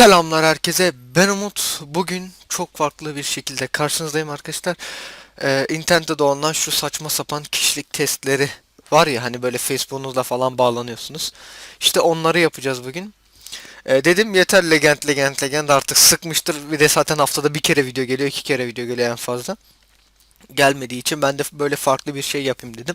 Selamlar herkese. Ben Umut. Bugün çok farklı bir şekilde karşınızdayım arkadaşlar. Ee, internette dolanan şu saçma sapan kişilik testleri var ya hani böyle Facebook'unuzla falan bağlanıyorsunuz. İşte onları yapacağız bugün. Ee, dedim yeter legend legend legend artık sıkmıştır. Bir de zaten haftada bir kere video geliyor, iki kere video geliyor en fazla. Gelmediği için ben de böyle farklı bir şey yapayım dedim.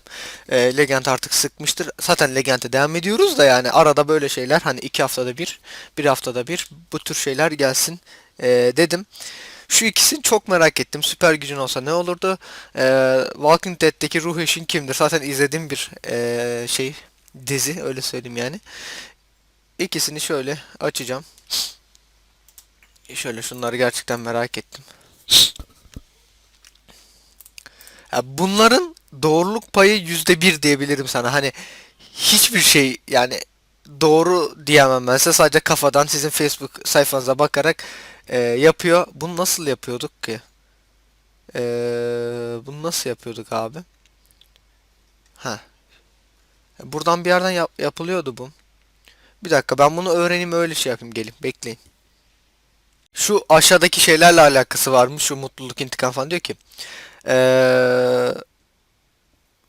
Ee, Legend artık sıkmıştır. Zaten Legend'e devam ediyoruz da yani arada böyle şeyler hani iki haftada bir, bir haftada bir bu tür şeyler gelsin ee, dedim. Şu ikisini çok merak ettim. Süper gücün olsa ne olurdu? Ee, Walking Dead'teki ruh eşin kimdir? Zaten izlediğim bir ee, şey dizi öyle söyleyeyim yani. İkisini şöyle açacağım. Şöyle şunları gerçekten merak ettim. Bunların doğruluk payı yüzde bir diyebilirim sana. Hani hiçbir şey yani doğru diyemem ben size. Sadece kafadan sizin Facebook sayfanıza bakarak e, yapıyor. Bunu nasıl yapıyorduk ki? E, bunu nasıl yapıyorduk abi? Ha. Buradan bir yerden yap- yapılıyordu bu. Bir dakika ben bunu öğreneyim öyle şey yapayım gelin bekleyin. Şu aşağıdaki şeylerle alakası varmış. Şu mutluluk intikam falan diyor ki. Eee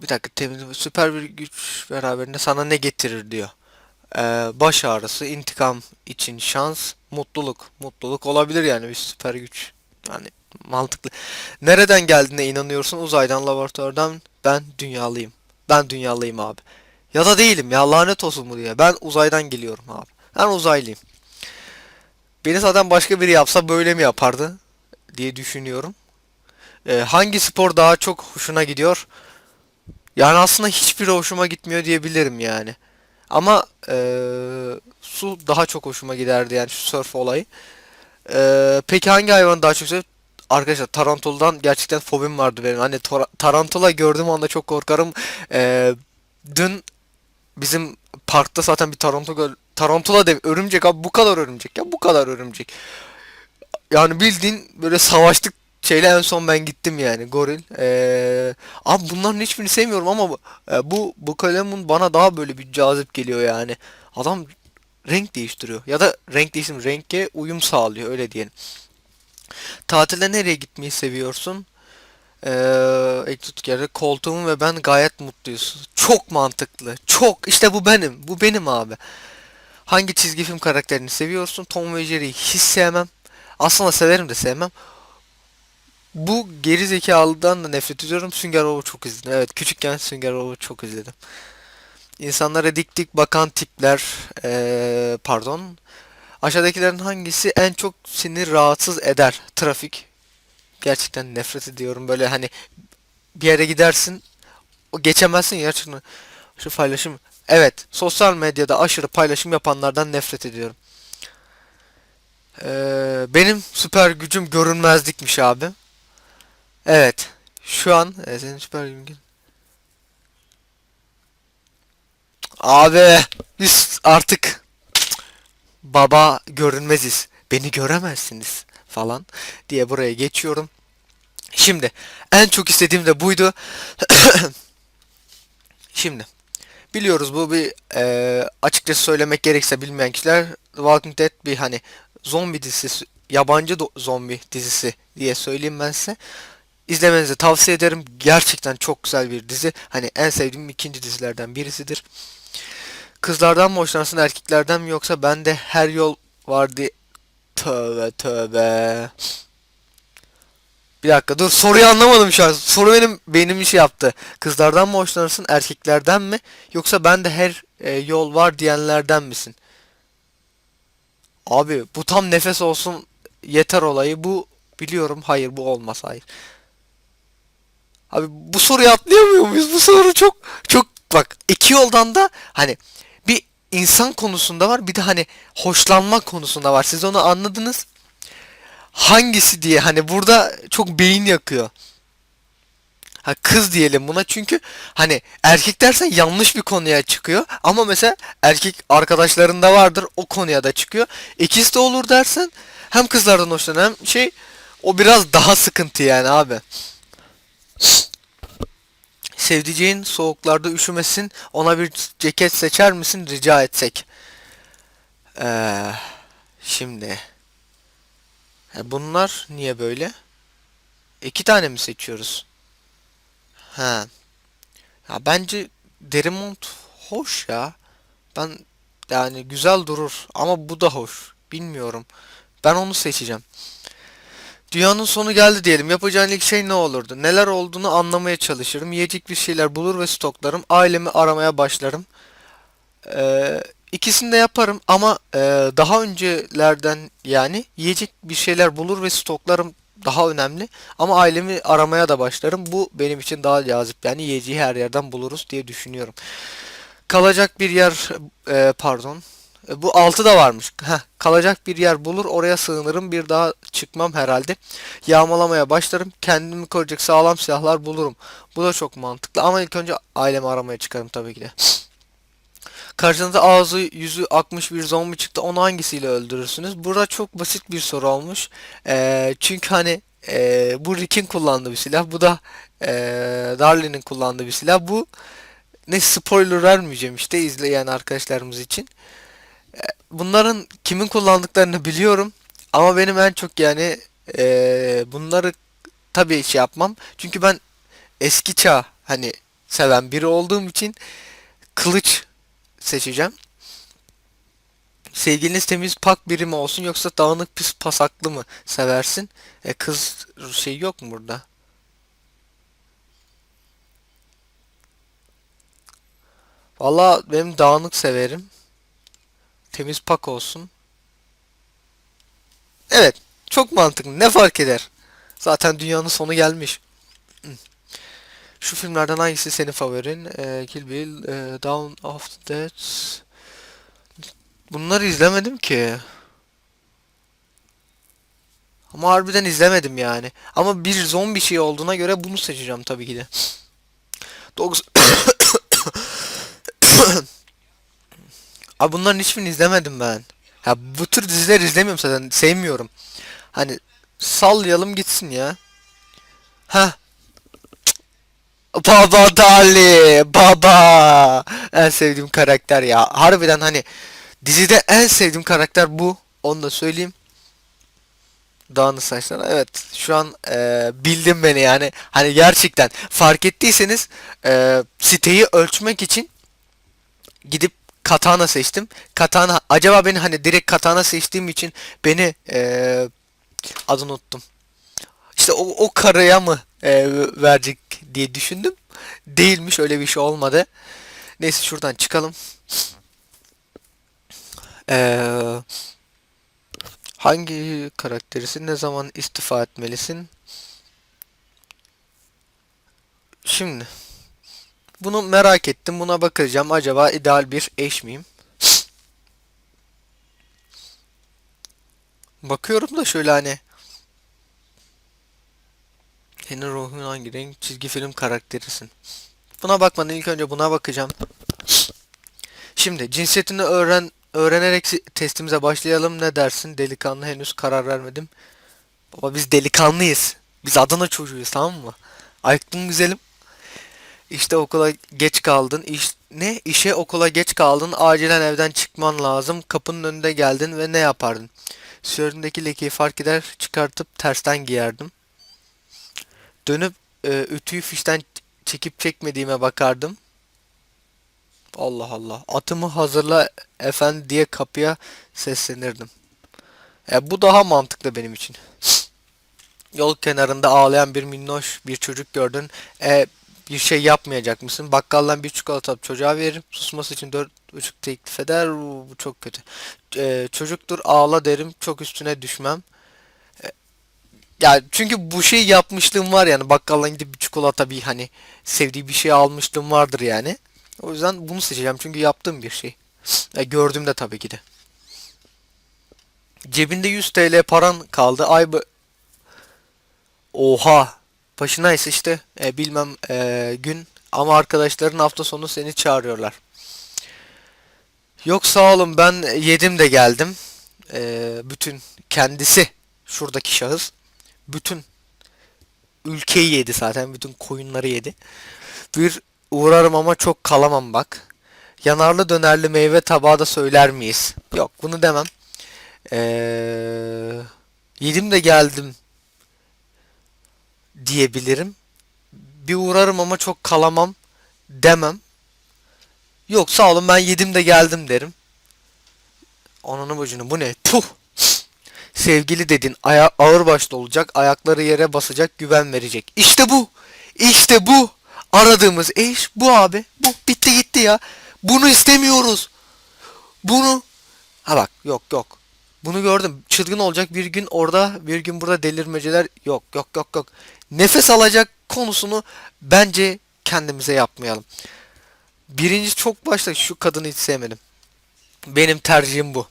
bir dakika temiz süper bir güç beraberinde sana ne getirir diyor. Eee, baş ağrısı, intikam için şans, mutluluk. Mutluluk olabilir yani bir süper güç. Yani mantıklı. Nereden geldiğine inanıyorsun? Uzaydan, laboratuvardan. Ben dünyalıyım. Ben dünyalıyım abi. Ya da değilim ya lanet olsun bu diye. Ben uzaydan geliyorum abi. Ben uzaylıyım. Beni zaten başka biri yapsa böyle mi yapardı diye düşünüyorum. Ee, hangi spor daha çok hoşuna gidiyor? Yani aslında hiçbiri hoşuma gitmiyor diyebilirim yani. Ama eee, su daha çok hoşuma giderdi yani şu surf olayı. Eee, peki hangi hayvanı daha çok seviyorsun? Arkadaşlar tarantuldan gerçekten fobim vardı benim. Hani tarantula gördüğüm anda çok korkarım. Eee, dün bizim parkta zaten bir tarantula tarantula dem örümcek abi bu kadar örümcek ya bu kadar örümcek. Yani bildiğin böyle savaştık şeyle en son ben gittim yani goril. Ee, abi bunların hiçbirini sevmiyorum ama bu e, bu bu kalemun bana daha böyle bir cazip geliyor yani. Adam renk değiştiriyor ya da renk değiştirmiyor renke uyum sağlıyor öyle diyelim. Tatilde nereye gitmeyi seviyorsun? Ee, koltuğum ve ben gayet mutluyuz. Çok mantıklı. Çok işte bu benim. Bu benim abi. Hangi çizgi film karakterini seviyorsun? Tom ve Jerry'yi hiç sevmem. Aslında severim de sevmem. Bu geri zekalıdan da nefret ediyorum. Sünger Bob'u çok izledim. Evet küçükken Sünger Bob'u çok izledim. İnsanlara dik dik bakan tipler eee, pardon. Aşağıdakilerin hangisi en çok seni rahatsız eder? Trafik. Gerçekten nefret ediyorum. Böyle hani bir yere gidersin geçemezsin gerçekten. Şu paylaşım. Evet, sosyal medyada aşırı paylaşım yapanlardan nefret ediyorum. Eee, benim süper gücüm görünmezlikmiş abi. Evet. Şu an e, senin süper gücün. Abi biz artık baba görünmeziz. Beni göremezsiniz falan diye buraya geçiyorum. Şimdi en çok istediğim de buydu. Şimdi biliyoruz bu bir e, açıkçası söylemek gerekirse bilmeyen kişiler Walking Dead bir hani zombi dizisi yabancı zombi dizisi diye söyleyeyim ben size. İzlemenizi tavsiye ederim. Gerçekten çok güzel bir dizi. Hani en sevdiğim ikinci dizilerden birisidir. Kızlardan mı hoşlanırsın erkeklerden mi yoksa bende her yol var diye... Tövbe tövbe. Bir dakika dur soruyu anlamadım şu an. Soru benim beynimi şey yaptı. Kızlardan mı hoşlanırsın erkeklerden mi yoksa bende her e, yol var diyenlerden misin? Abi bu tam nefes olsun yeter olayı. Bu biliyorum hayır bu olmaz hayır. Abi bu soruyu atlayamıyor muyuz? Bu soru çok çok bak iki yoldan da hani bir insan konusunda var bir de hani hoşlanma konusunda var. Siz onu anladınız. Hangisi diye hani burada çok beyin yakıyor. Ha kız diyelim buna çünkü hani erkek dersen yanlış bir konuya çıkıyor ama mesela erkek arkadaşlarında vardır o konuya da çıkıyor. İkisi de olur dersen hem kızlardan hoşlanan hem şey o biraz daha sıkıntı yani abi. Sevdiceğin soğuklarda üşümesin ona bir ceket seçer misin rica etsek. Ee, Şimdi. E bunlar niye böyle? İki tane mi seçiyoruz? Ha. Ya bence deri mont hoş ya. Ben yani güzel durur ama bu da hoş. Bilmiyorum. Ben onu seçeceğim. Dünyanın sonu geldi diyelim. Yapacağın ilk şey ne olurdu? Neler olduğunu anlamaya çalışırım. Yiyecek bir şeyler bulur ve stoklarım. Ailemi aramaya başlarım. Ee, ikisini de yaparım ama e, daha öncelerden yani yiyecek bir şeyler bulur ve stoklarım daha önemli. Ama ailemi aramaya da başlarım. Bu benim için daha cazip. Yani yiyeceği her yerden buluruz diye düşünüyorum. Kalacak bir yer e, pardon. E, Bu 6 da varmış. Heh, kalacak bir yer bulur, oraya sığınırım. Bir daha çıkmam herhalde. Yağmalamaya başlarım. Kendimi koruyacak sağlam silahlar bulurum. Bu da çok mantıklı ama ilk önce ailemi aramaya çıkarım tabii ki de. Karşınıza ağzı yüzü akmış bir zombi çıktı. Onu hangisiyle öldürürsünüz? Burada çok basit bir soru olmuş. Ee, çünkü hani ee, bu Rick'in kullandığı bir silah. Bu da ee, Darlin'in kullandığı bir silah. Bu ne spoiler vermeyeceğim işte izleyen arkadaşlarımız için. E, Bunların kimin kullandıklarını biliyorum. Ama benim en çok yani ee, bunları tabii şey yapmam. Çünkü ben eski çağ hani seven biri olduğum için kılıç seçeceğim. Sevgiliniz temiz pak biri mi olsun yoksa dağınık pis pasaklı mı seversin? E kız şey yok mu burada? Valla benim dağınık severim. Temiz pak olsun. Evet, çok mantıklı. Ne fark eder? Zaten dünyanın sonu gelmiş. Şu filmlerden hangisi senin favorin? Ee, Kill Bill, e, Dawn of the Dead. Bunları izlemedim ki. Ama harbiden izlemedim yani. Ama bir zombi şey olduğuna göre bunu seçeceğim tabii ki de. 9 Abi bunların hiçbirini izlemedim ben. Ya bu tür diziler izlemiyorum zaten. Sevmiyorum. Hani sallayalım gitsin ya. Ha Baba Dali, baba. En sevdiğim karakter ya. Harbiden hani dizide en sevdiğim karakter bu. Onu da söyleyeyim. Dağınık saçlar. Evet, şu an e, bildim beni yani. Hani gerçekten fark ettiyseniz e, siteyi ölçmek için gidip Katana seçtim. Katana acaba beni hani direkt Katana seçtiğim için beni e, adını unuttum. İşte o, o karaya mı e, verecek diye düşündüm. Değilmiş öyle bir şey olmadı. Neyse şuradan çıkalım. Eee hangi karakterisin ne zaman istifa etmelisin? Şimdi bunu merak ettim. Buna bakacağım. Acaba ideal bir eş miyim? Bakıyorum da şöyle hani senin ruhun hangi renk çizgi film karakterisin? Buna bakmadan ilk önce buna bakacağım. Şimdi cinsiyetini öğren öğrenerek testimize başlayalım. Ne dersin? Delikanlı henüz karar vermedim. Baba biz delikanlıyız. Biz Adana çocuğuyuz tamam mı? Aykın güzelim. İşte okula geç kaldın. İş, ne? İşe okula geç kaldın. Acilen evden çıkman lazım. Kapının önünde geldin ve ne yapardın? Üzerindeki lekeyi fark eder, çıkartıp tersten giyerdim. Dönüp e, ütüyü fişten çekip çekmediğime bakardım. Allah Allah. Atımı hazırla efendi diye kapıya seslenirdim. E, bu daha mantıklı benim için. Yol kenarında ağlayan bir minnoş bir çocuk gördün. E, bir şey yapmayacak mısın? Bakkaldan bir çikolata alıp çocuğa veririm. Susması için dört buçuk teklif eder. Uu, bu çok kötü. E, çocuktur ağla derim. Çok üstüne düşmem. Ya çünkü bu şey yapmışlığım var yani bakkaldan gidip bir çikolata bir hani sevdiği bir şey almışlığım vardır yani. O yüzden bunu seçeceğim çünkü yaptığım bir şey. E, gördüm de tabii ki de. Cebinde 100 TL paran kaldı. Ay bu... Oha. Başına işte e, bilmem e, gün ama arkadaşların hafta sonu seni çağırıyorlar. Yok sağ olun ben yedim de geldim. E, bütün kendisi şuradaki şahıs bütün ülkeyi yedi zaten bütün koyunları yedi. Bir uğrarım ama çok kalamam bak. Yanarlı dönerli meyve tabağı da söyler miyiz? Yok bunu demem. Ee, yedim de geldim diyebilirim. Bir uğrarım ama çok kalamam demem. Yok sağ olun ben yedim de geldim derim. Ananı bacını bu ne? Puh! Sevgili dedin aya ağır başlı olacak, ayakları yere basacak, güven verecek. İşte bu. İşte bu. Aradığımız eş bu abi. Bu bitti gitti ya. Bunu istemiyoruz. Bunu ha bak yok yok. Bunu gördüm. Çılgın olacak bir gün orada, bir gün burada delirmeceler yok yok yok yok. Nefes alacak konusunu bence kendimize yapmayalım. Birinci çok başta şu kadını hiç sevmedim. Benim tercihim bu.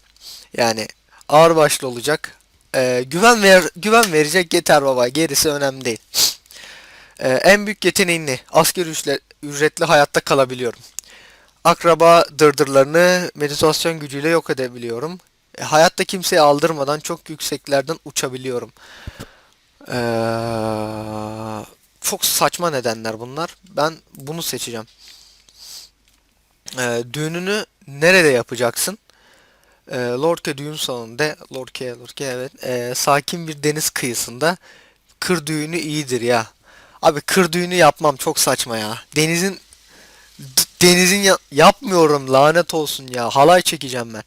Yani ağır başlı olacak. Ee, güven ver, güven verecek yeter baba. Gerisi önemli değil. Ee, en büyük yeteneğin ne? Asgari ücre- ücretli hayatta kalabiliyorum. Akraba dırdırlarını meditasyon gücüyle yok edebiliyorum. E, hayatta kimseye aldırmadan çok yükseklerden uçabiliyorum. Ee, çok saçma nedenler bunlar. Ben bunu seçeceğim. Ee, düğününü nerede yapacaksın? Ee, Lorca düğün salonunda, Lorca, Lorca evet, Ee, sakin bir deniz kıyısında kır düğünü iyidir ya. Abi kır düğünü yapmam çok saçma ya. Denizin denizin ya- yapmıyorum lanet olsun ya. Halay çekeceğim ben.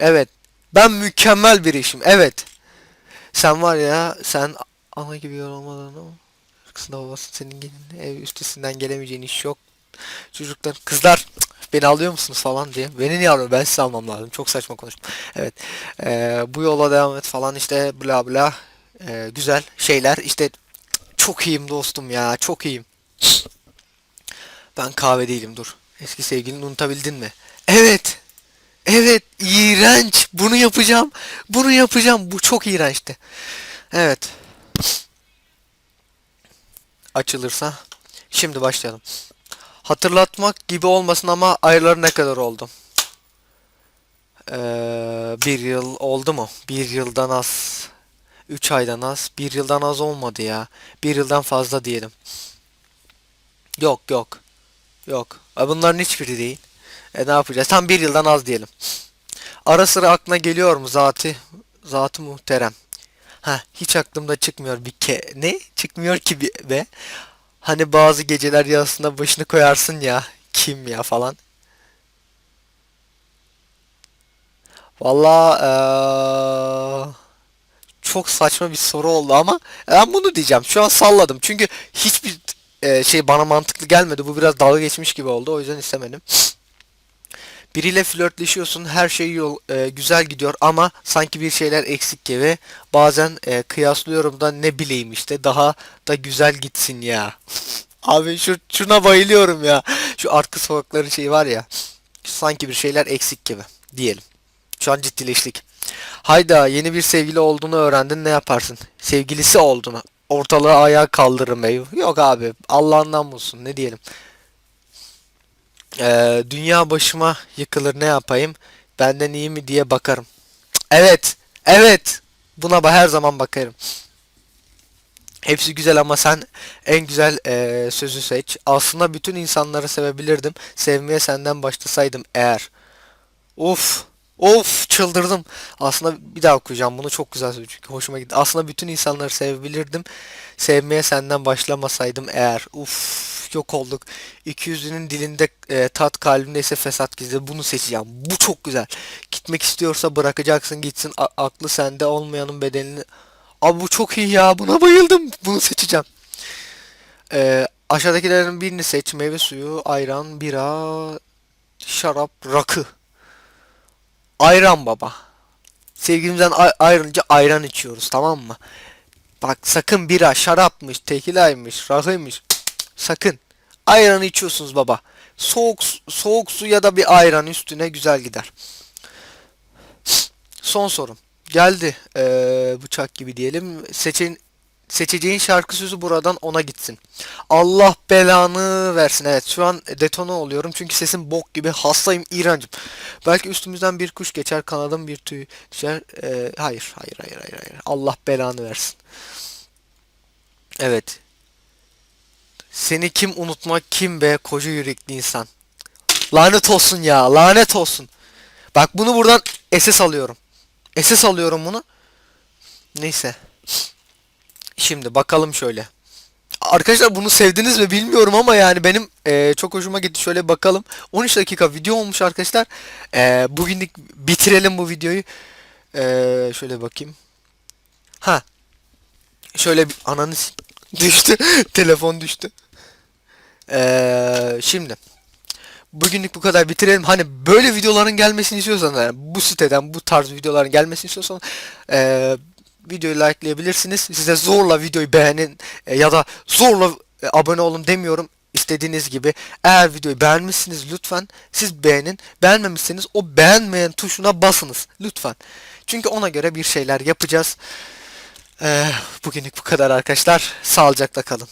Evet. Ben mükemmel bir işim. Evet. Sen var ya sen ana gibi yorulmadın ama kızın babası senin gelin ev üstesinden gelemeyeceğin iş yok. Çocuklar kızlar "Cık, beni alıyor musunuz falan diye. Beni niye alıyor? Ben sizi almam lazım. Çok saçma konuştum. Evet. Ee, bu yola devam et falan işte bla bla. Ee, güzel şeyler. İşte çok iyiyim dostum ya. Çok iyiyim. Ben kahve değilim dur. Eski sevgilini unutabildin mi? Evet. Evet. İğrenç. Bunu yapacağım. Bunu yapacağım. Bu çok iğrençti. Evet. Açılırsa. Şimdi başlayalım. Hatırlatmak gibi olmasın ama ayları ne kadar oldu? Ee, bir yıl oldu mu? Bir yıldan az. Üç aydan az. Bir yıldan az olmadı ya. Bir yıldan fazla diyelim. Yok yok. Yok. Bunların hiçbiri değil. E ne yapacağız? Tam bir yıldan az diyelim. Ara sıra aklına geliyor mu zati? Zatı muhterem. Ha hiç aklımda çıkmıyor bir ke... Ne? Çıkmıyor ki bir be. Hani bazı geceler yasına başını koyarsın ya. Kim ya falan. Valla eee, çok saçma bir soru oldu ama ben bunu diyeceğim. Şu an salladım. Çünkü hiçbir eee, şey bana mantıklı gelmedi. Bu biraz dalga geçmiş gibi oldu. O yüzden istemedim. Biriyle flörtleşiyorsun, her şey yol e, güzel gidiyor ama sanki bir şeyler eksik gibi. Bazen e, kıyaslıyorum da ne bileyim işte daha da güzel gitsin ya. Abi şu şuna bayılıyorum ya. Şu arka sokakların şeyi var ya. Sanki bir şeyler eksik gibi diyelim. Şu an ciddileştik. Hayda yeni bir sevgili olduğunu öğrendin ne yaparsın? Sevgilisi olduğunu. Ortalığı ayağa kaldırırım ey. Yok abi Allah'ından bulsun ne diyelim. Ee, dünya başıma yıkılır ne yapayım? Benden iyi mi diye bakarım. Evet. Evet. Buna her zaman bakarım. Hepsi güzel ama sen en güzel eee, sözü seç. Aslında bütün insanları sevebilirdim. Sevmeye senden başlasaydım eğer. Of. Of çıldırdım. Aslında bir daha okuyacağım bunu çok güzel söz çünkü hoşuma gitti. Aslında bütün insanları sevebilirdim. Sevmeye senden başlamasaydım eğer. Uf yok olduk. İkiyüzlünün dilinde e, tat kalbinde ise fesat gizli. Bunu seçeceğim. Bu çok güzel. Gitmek istiyorsa bırakacaksın gitsin. A- aklı sende olmayanın bedelini. Abi bu çok iyi ya. Buna bayıldım. Bunu seçeceğim. E, aşağıdakilerin birini seç. Meyve suyu, ayran, bira, şarap, rakı. Ayran baba. Sevgilimizden ay- ayrılınca ayran içiyoruz tamam mı? Bak sakın bira, şarapmış, tekilaymış, rakıymış. Sakın. Ayranı içiyorsunuz baba. Soğuk soğuk su ya da bir ayran üstüne güzel gider. Son sorum. Geldi. Ee, bıçak gibi diyelim. Seçin seçeceğin şarkı sözü buradan ona gitsin. Allah belanı versin. Evet şu an detone oluyorum çünkü sesim bok gibi hastayım iğrencim. Belki üstümüzden bir kuş geçer kanadım bir tüy düşer. Ee, hayır hayır hayır hayır hayır. Allah belanı versin. Evet. Seni kim unutmak kim be koca yürekli insan. Lanet olsun ya lanet olsun. Bak bunu buradan SS alıyorum. SS alıyorum bunu. Neyse. Şimdi bakalım şöyle. Arkadaşlar bunu sevdiniz mi bilmiyorum ama yani benim eee, çok hoşuma gitti. Şöyle bakalım. 13 dakika video olmuş arkadaşlar. Eee bugünlük bitirelim bu videoyu. Eee, şöyle bakayım. Ha. Şöyle bir ananı düştü. Telefon düştü. Eee, şimdi bugünlük bu kadar bitirelim. Hani böyle videoların gelmesini istiyorsanız yani bu siteden bu tarz videoların gelmesini istiyorsanız eee videoyu likelayabilirsiniz. Size zorla videoyu beğenin e, ya da zorla e, abone olun demiyorum. İstediğiniz gibi. Eğer videoyu beğenmişsiniz lütfen siz beğenin. Beğenmemişseniz o beğenmeyen tuşuna basınız lütfen. Çünkü ona göre bir şeyler yapacağız. Eee bugünlük bu kadar arkadaşlar. Sağlıcakla kalın.